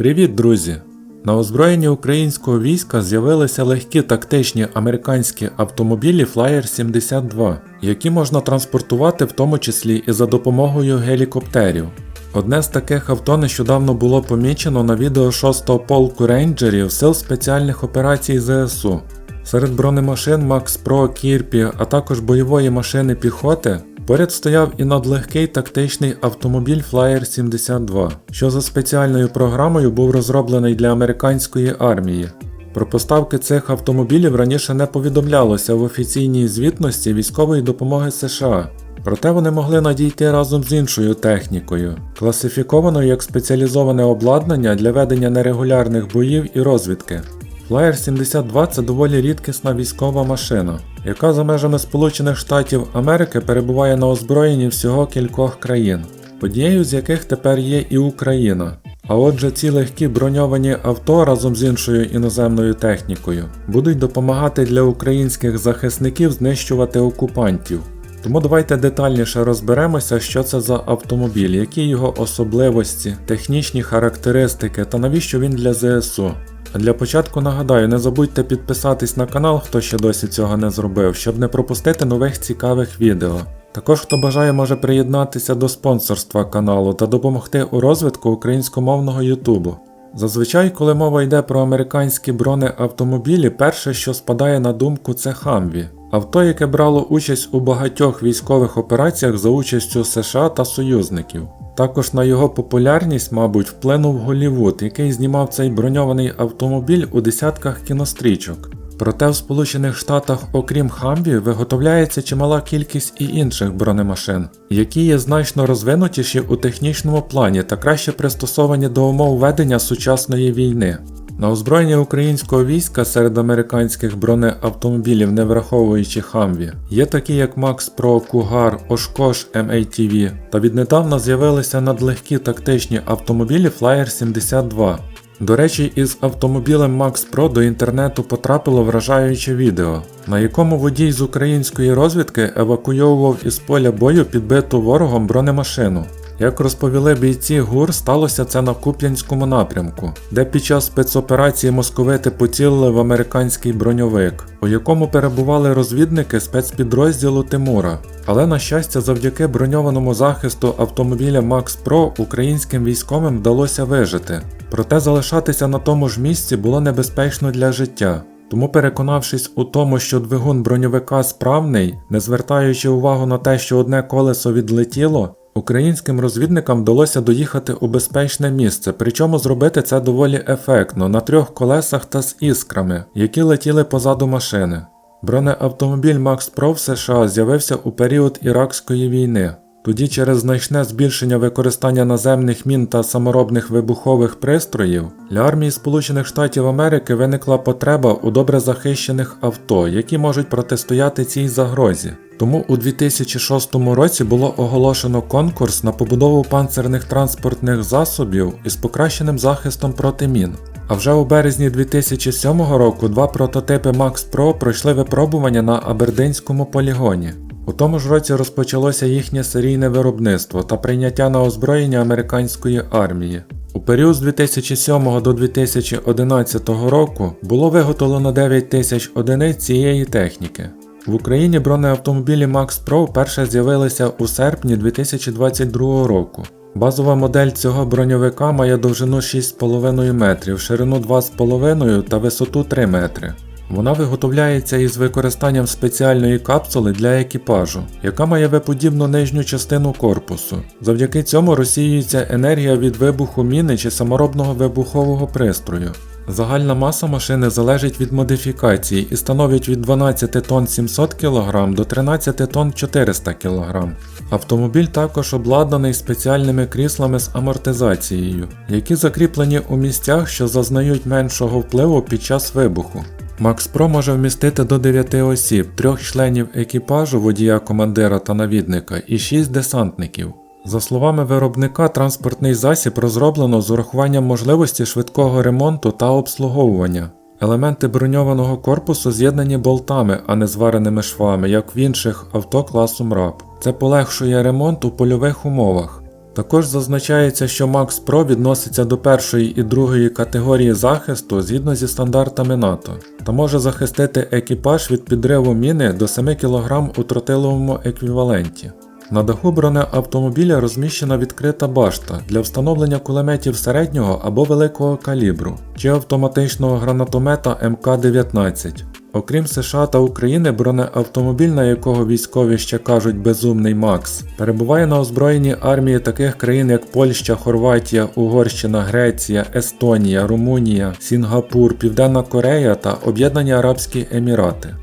Привіт, друзі! На озброєнні українського війська з'явилися легкі тактичні американські автомобілі Flyer 72, які можна транспортувати в тому числі і за допомогою гелікоптерів. Одне з таких авто нещодавно було помічено на відео 6-го полку рейнджерів Сил спеціальних операцій ЗСУ. Серед бронемашин Max Pro, Кірпі, а також бойової машини піхоти поряд стояв і надлегкий тактичний автомобіль Flyer 72, що за спеціальною програмою був розроблений для американської армії. Про поставки цих автомобілів раніше не повідомлялося в офіційній звітності військової допомоги США. Проте вони могли надійти разом з іншою технікою, класифікованою як спеціалізоване обладнання для ведення нерегулярних боїв і розвідки. Flyer 72 це доволі рідкісна військова машина, яка за межами Сполучених Штатів Америки перебуває на озброєнні всього кількох країн, однією з яких тепер є і Україна. А отже, ці легкі броньовані авто разом з іншою іноземною технікою будуть допомагати для українських захисників знищувати окупантів. Тому давайте детальніше розберемося, що це за автомобіль, які його особливості, технічні характеристики та навіщо він для ЗСУ. Для початку нагадаю, не забудьте підписатись на канал, хто ще досі цього не зробив, щоб не пропустити нових цікавих відео. Також хто бажає може приєднатися до спонсорства каналу та допомогти у розвитку українськомовного Ютубу. Зазвичай, коли мова йде про американські бронеавтомобілі, перше, що спадає на думку, це Хамві. Авто, яке брало участь у багатьох військових операціях за участю США та союзників. Також на його популярність, мабуть, вплинув Голлівуд, який знімав цей броньований автомобіль у десятках кінострічок. Проте в Сполучених Штатах, окрім Хамві, виготовляється чимала кількість і інших бронемашин, які є значно розвинутіші у технічному плані та краще пристосовані до умов ведення сучасної війни. На озброєння українського війська серед американських бронеавтомобілів, не враховуючи Хамві, є такі як Max Pro, Cougar, Oshkosh MATV, та віднедавна з'явилися надлегкі тактичні автомобілі Flyer 72. До речі, із автомобілем Max Pro до інтернету потрапило вражаюче відео, на якому водій з української розвідки евакуйовував із поля бою підбиту ворогом бронемашину. Як розповіли бійці ГУР, сталося це на Куп'янському напрямку, де під час спецоперації московити поцілили в американський броньовик, у якому перебували розвідники спецпідрозділу Тимура. Але, на щастя, завдяки броньованому захисту автомобіля Max Pro українським військовим вдалося вижити. Проте залишатися на тому ж місці було небезпечно для життя. Тому, переконавшись у тому, що двигун броньовика справний, не звертаючи увагу на те, що одне колесо відлетіло, Українським розвідникам вдалося доїхати у безпечне місце, причому зробити це доволі ефектно на трьох колесах та з іскрами, які летіли позаду машини. Бронеавтомобіль Макс Pro в США з'явився у період Іракської війни. Тоді через значне збільшення використання наземних мін та саморобних вибухових пристроїв для армії Сполучених Штатів Америки виникла потреба у добре захищених авто, які можуть протистояти цій загрозі. Тому у 2006 році було оголошено конкурс на побудову панцерних транспортних засобів із покращеним захистом проти мін. А вже у березні 2007 року два прототипи Max Pro пройшли випробування на Абердинському полігоні. У тому ж році розпочалося їхнє серійне виробництво та прийняття на озброєння американської армії. У період з 2007 до 2011 року було виготовлено 9 тисяч одиниць цієї техніки. В Україні бронеавтомобілі Max Pro вперше з'явилися у серпні 2022 року. Базова модель цього броньовика має довжину 6,5 метрів, ширину 2,5 та висоту 3 метри. Вона виготовляється із використанням спеціальної капсули для екіпажу, яка має виподібну нижню частину корпусу. Завдяки цьому розсіюється енергія від вибуху міни чи саморобного вибухового пристрою. Загальна маса машини залежить від модифікації і становить від 12 тонн 700 кг до 13 тонн 400 кг. Автомобіль також обладнаний спеціальними кріслами з амортизацією, які закріплені у місцях, що зазнають меншого впливу під час вибуху. Pro може вмістити до 9 осіб, 3 членів екіпажу, водія, командира та навідника і 6 десантників. За словами виробника, транспортний засіб розроблено з урахуванням можливості швидкого ремонту та обслуговування. Елементи броньованого корпусу з'єднані болтами, а не звареними швами, як в інших авто класу МРАП. Це полегшує ремонт у польових умовах. Також зазначається, що Max Pro відноситься до першої і другої категорії захисту згідно зі стандартами НАТО та може захистити екіпаж від підриву міни до 7 кг у тротиловому еквіваленті. На даху бронеавтомобіля розміщена відкрита башта для встановлення кулеметів середнього або великого калібру чи автоматичного гранатомета МК-19. Окрім США та України, бронеавтомобіль, на якого військові ще кажуть безумний Макс, перебуває на озброєнні армії таких країн, як Польща, Хорватія, Угорщина, Греція, Естонія, Румунія, Сінгапур, Південна Корея та Об'єднані Арабські Емірати.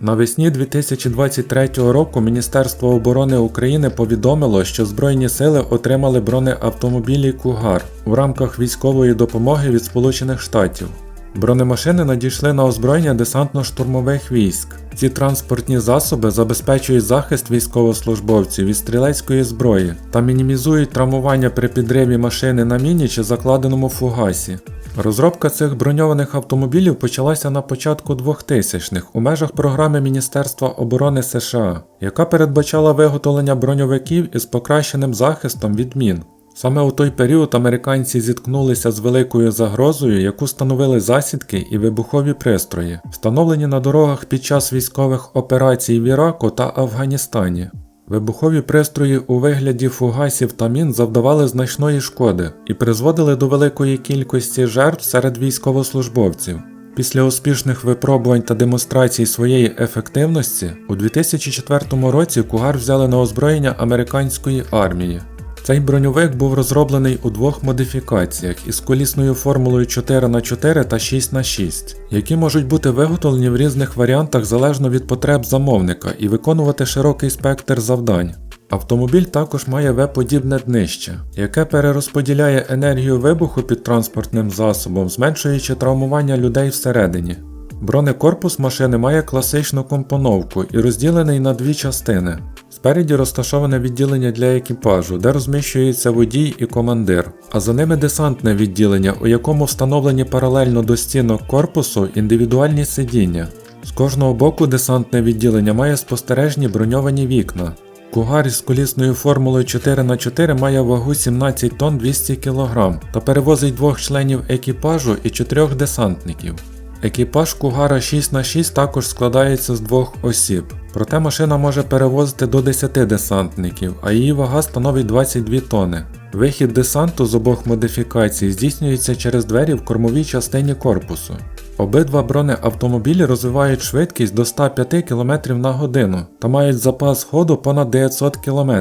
Навесні 2023 року Міністерство оборони України повідомило, що Збройні сили отримали бронеавтомобілі Кугар у рамках військової допомоги від Сполучених Штатів. Бронемашини надійшли на озброєння десантно-штурмових військ. Ці транспортні засоби забезпечують захист військовослужбовців від стрілецької зброї та мінімізують травмування при підриві машини на міні чи закладеному фугасі. Розробка цих броньованих автомобілів почалася на початку 2000-х у межах програми Міністерства оборони США, яка передбачала виготовлення броньовиків із покращеним захистом від мін. Саме у той період американці зіткнулися з великою загрозою, яку становили засідки і вибухові пристрої, встановлені на дорогах під час військових операцій в Іраку та Афганістані. Вибухові пристрої у вигляді фугасів та мін завдавали значної шкоди і призводили до великої кількості жертв серед військовослужбовців. Після успішних випробувань та демонстрацій своєї ефективності у 2004 році Кугар взяли на озброєння американської армії. Цей броньовик був розроблений у двох модифікаціях із колісною формулою 4х4 та 6х6, які можуть бути виготовлені в різних варіантах залежно від потреб замовника і виконувати широкий спектр завдань. Автомобіль також має В-подібне днище, яке перерозподіляє енергію вибуху під транспортним засобом, зменшуючи травмування людей всередині. Бронекорпус машини має класичну компоновку і розділений на дві частини. Спереді розташоване відділення для екіпажу, де розміщується водій і командир, а за ними десантне відділення, у якому встановлені паралельно до стінок корпусу індивідуальні сидіння. З кожного боку десантне відділення має спостережні броньовані вікна. Кугар із колісною формулою 4х4 має вагу 17 тонн 200 кг та перевозить двох членів екіпажу і чотирьох десантників. Екіпаж Кугара 6х6 також складається з двох осіб, проте машина може перевозити до 10 десантників, а її вага становить 22 тонни. Вихід десанту з обох модифікацій здійснюється через двері в кормовій частині корпусу. Обидва бронеавтомобілі розвивають швидкість до 105 км на годину та мають запас ходу понад 900 км.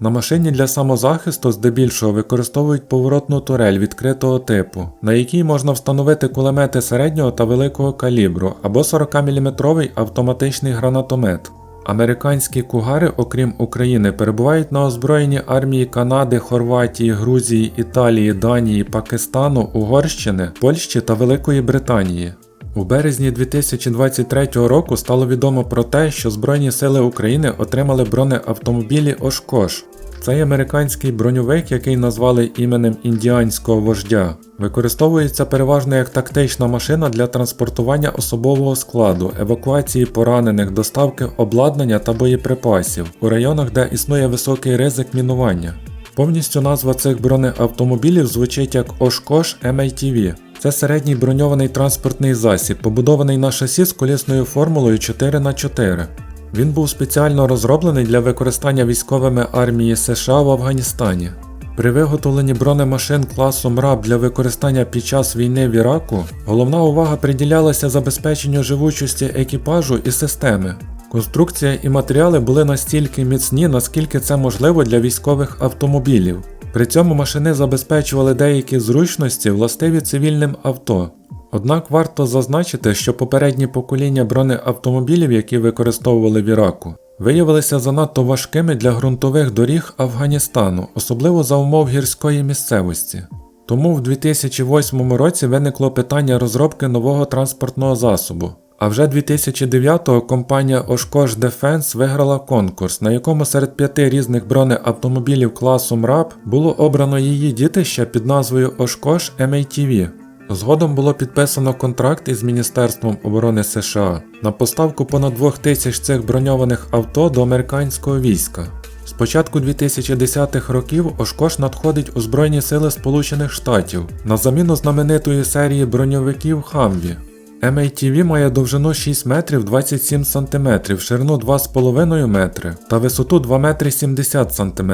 На машині для самозахисту здебільшого використовують поворотну турель відкритого типу, на якій можна встановити кулемети середнього та великого калібру або 40-мм автоматичний гранатомет. Американські кугари, окрім України, перебувають на озброєнні армії Канади, Хорватії, Грузії, Італії, Данії, Пакистану, Угорщини, Польщі та Великої Британії. У березні 2023 року стало відомо про те, що Збройні сили України отримали бронеавтомобілі Ошкош. Цей американський броньовик, який назвали іменем індіанського вождя, використовується переважно як тактична машина для транспортування особового складу, евакуації поранених, доставки обладнання та боєприпасів у районах, де існує високий ризик мінування. Повністю назва цих бронеавтомобілів звучить як Ошкош MATV. Це середній броньований транспортний засіб, побудований на шасі з колісною формулою 4х4. Він був спеціально розроблений для використання військовими армії США в Афганістані. При виготовленні бронемашин класу МРАП для використання під час війни в Іраку головна увага приділялася забезпеченню живучості екіпажу і системи. Конструкція і матеріали були настільки міцні, наскільки це можливо для військових автомобілів. При цьому машини забезпечували деякі зручності, властиві цивільним авто. Однак варто зазначити, що попередні покоління бронеавтомобілів, які використовували в Іраку, виявилися занадто важкими для ґрунтових доріг Афганістану, особливо за умов гірської місцевості. Тому в 2008 році виникло питання розробки нового транспортного засобу. А вже 2009-го компанія Oshkosh Defense виграла конкурс, на якому серед п'яти різних бронеавтомобілів класу МРАП було обрано її дітище під назвою Oshkosh MATV. Згодом було підписано контракт із Міністерством оборони США на поставку понад двох тисяч цих броньованих авто до американського війська. З початку 2010-х років Ошкош надходить у Збройні Сили Сполучених Штатів на заміну знаменитої серії броньовиків Хамві. MATV має довжину 6 метрів 27 см, ширину 2,5 метри та висоту 2 метри 70 см.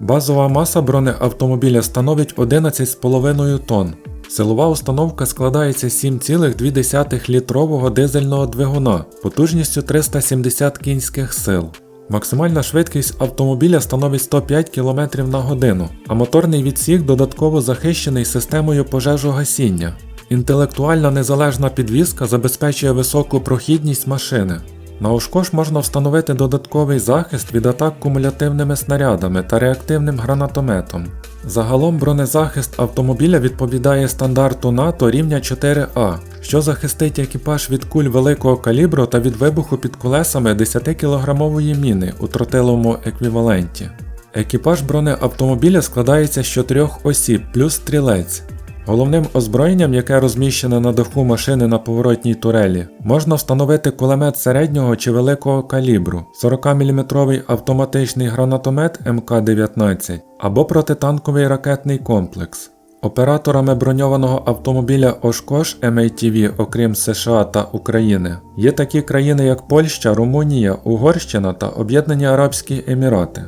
Базова маса бронеавтомобіля становить 11,5 тонн. Силова установка складається з 7,2 літрового дизельного двигуна потужністю 370 кінських сил. Максимальна швидкість автомобіля становить 105 км на годину, а моторний відсік додатково захищений системою пожежогасіння. Інтелектуальна незалежна підвізка забезпечує високу прохідність машини. На Ошкош можна встановити додатковий захист від атак кумулятивними снарядами та реактивним гранатометом. Загалом бронезахист автомобіля відповідає стандарту НАТО рівня 4А, що захистить екіпаж від куль великого калібру та від вибуху під колесами 10-кілограмової міни у тротиловому еквіваленті. Екіпаж бронеавтомобіля складається з чотирьох осіб плюс стрілець. Головним озброєнням, яке розміщене на даху машини на поворотній турелі, можна встановити кулемет середнього чи великого калібру, 40-мм автоматичний гранатомет МК-19 або протитанковий ракетний комплекс. Операторами броньованого автомобіля Ошкош MATV, окрім США та України, є такі країни, як Польща, Румунія, Угорщина та Об'єднані Арабські Емірати.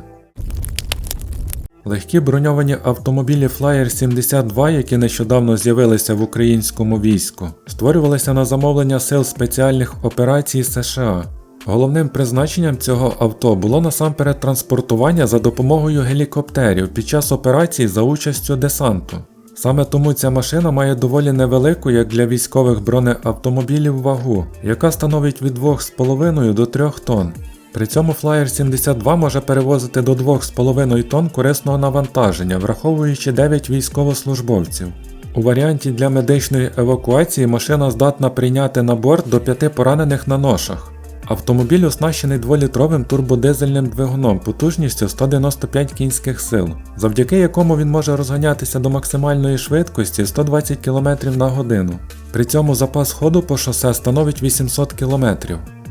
Легкі броньовані автомобілі Flyer 72, які нещодавно з'явилися в українському війську, створювалися на замовлення сил спеціальних операцій США. Головним призначенням цього авто було насамперед транспортування за допомогою гелікоптерів під час операцій за участю десанту. Саме тому ця машина має доволі невелику, як для військових бронеавтомобілів, вагу, яка становить від 2,5 до 3 тонн. При цьому Flyer 72 може перевозити до 2,5 тонн корисного навантаження, враховуючи 9 військовослужбовців. У варіанті для медичної евакуації машина здатна прийняти на борт до 5 поранених на ношах. Автомобіль оснащений 2-літровим турбодизельним двигуном потужністю 195 кінських сил, завдяки якому він може розганятися до максимальної швидкості 120 км на годину. При цьому запас ходу по шосе становить 800 км.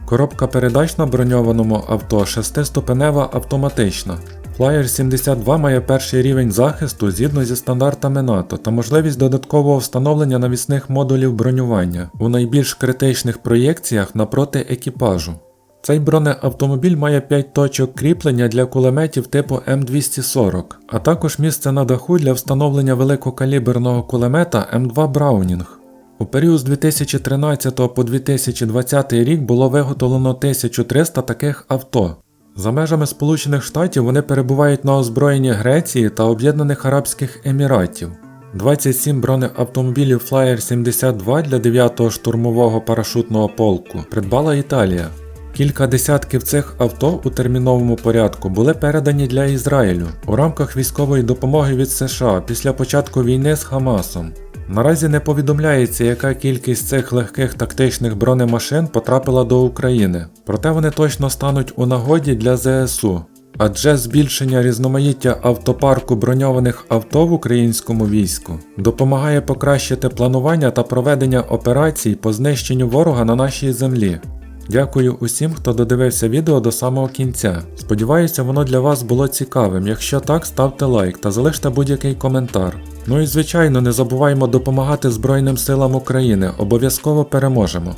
Коробка передач на броньованому авто 6-ступенева автоматична. Flyer 72 має перший рівень захисту згідно зі стандартами НАТО та можливість додаткового встановлення навісних модулів бронювання у найбільш критичних проєкціях напроти екіпажу. Цей бронеавтомобіль має 5 точок кріплення для кулеметів типу М240, а також місце на даху для встановлення великокаліберного кулемета М2 Браунінг. У період з 2013 по 2020 рік було виготовлено 1300 таких авто. За межами Сполучених Штатів вони перебувають на озброєнні Греції та Об'єднаних Арабських Еміратів. 27 бронеавтомобілів Flyer 72 для 9-го штурмового парашутного полку придбала Італія. Кілька десятків цих авто у терміновому порядку були передані для Ізраїлю у рамках військової допомоги від США після початку війни з Хамасом. Наразі не повідомляється, яка кількість цих легких тактичних бронемашин потрапила до України, проте вони точно стануть у нагоді для ЗСУ. Адже збільшення різноманіття автопарку броньованих авто в українському війську допомагає покращити планування та проведення операцій по знищенню ворога на нашій землі. Дякую усім, хто додивився відео до самого кінця. Сподіваюся, воно для вас було цікавим. Якщо так, ставте лайк та залиште будь-який коментар. Ну і звичайно, не забуваймо допомагати Збройним силам України, обов'язково переможемо.